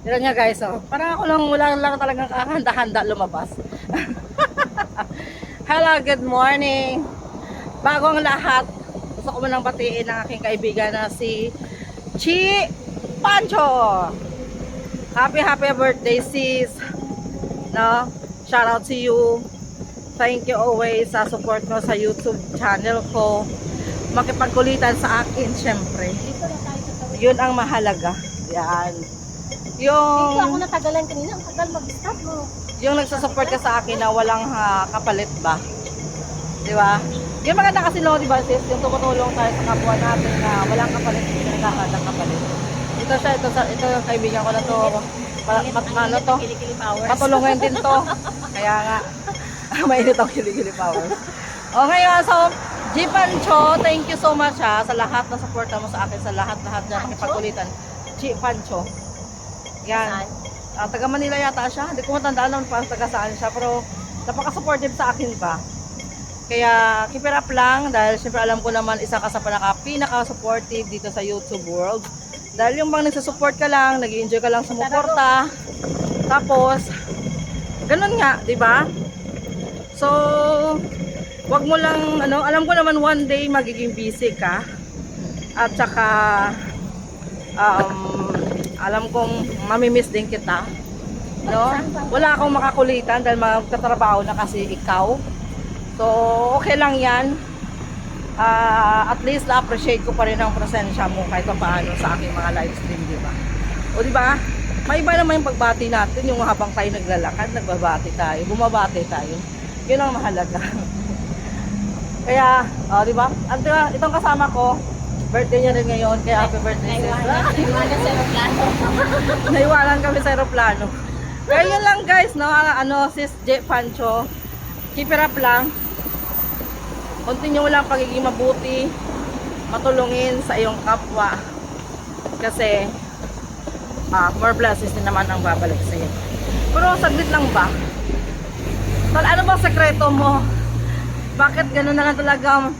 Tira niya guys, oh. Parang ako lang, wala lang talagang kahanda-handa lumabas. Hello, good morning. Bago ang lahat, gusto ko munang batiin ang aking kaibigan na si Chi Pancho. Happy, happy birthday, sis. No? Shout out to you. Thank you always sa support mo sa YouTube channel ko. Makipagkulitan sa akin, syempre. Dito. Yun ang mahalaga. Yan. Dito ako Yung, natagalan kanina. Ang tagal mag-stop mo. yung nagsusupport ka sa akin na walang ha, kapalit ba? Di ba? Yung maganda kasi no, di ba sis, yung tumutulong tayo sa kapwa natin na walang kapalit, hindi ka nagkakadang kapalit. Ito siya, ito, sa- ito yung kaibigan ko na to. Pa, pat, ano to? Kilikili. Patulungin din to. Kaya nga, mainit ang kiligili powers. O ngayon, so, G Pancho, thank you so much ha, sa lahat na suporta mo sa akin, sa lahat-lahat na makipagkulitan. G Pancho. Yan. Ah, taga Manila yata siya. Hindi ko matandaan naman pa taga saan siya. Pero napaka-supportive sa akin pa. Kaya keep it up lang dahil syempre alam ko naman isa ka sa pinaka, pinaka-supportive dito sa YouTube world. Dahil yung bang nagsusupport ka lang, nag enjoy ka lang sa muporta. Tapos, ganun nga, di ba? So, wag mo lang, ano, alam ko naman one day magiging busy ka. At saka, um, alam kong mamimiss din kita. No? Wala akong makakulitan dahil magtatrabaho na kasi ikaw. So, okay lang yan. Ah, at least na-appreciate ko pa rin ang presensya mo kahit pa paano sa aking mga live stream, di ba? O di ba? May iba naman yung pagbati natin, yung habang tayo naglalakad, nagbabati tayo, bumabati tayo. Yun ang mahalaga. Kaya, oh, di ba? At diba, itong kasama ko, birthday niya rin ngayon, kaya happy birthday sis. Naiwanan. Sa aeroplano. Naiwanan kami sa aeroplano. Kaya yun lang guys, no? Ano, sis J. Pancho, keep it up lang. Continue lang pagiging mabuti, matulungin sa iyong kapwa. Kasi, ah, more blessings din naman ang babalik sa iyo. Pero saglit lang ba? Tal, ano bang sekreto mo? Bakit gano'n na lang talaga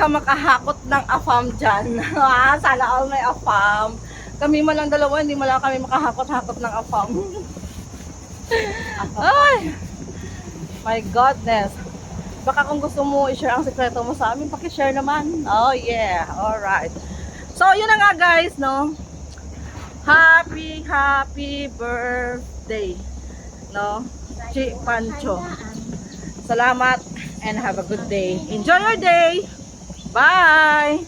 ka makahakot ng afam dyan? ah, sana all may afam. Kami man lang dalawa, hindi mo lang kami makahakot-hakot ng afam. Ay! My godness. Baka kung gusto mo i-share ang sekreto mo sa amin, paki-share naman. Oh yeah, alright. So, yun na nga guys, no? Happy, happy birthday. No? Chi Pancho. Salamat and have a good day. Enjoy your day. Bye!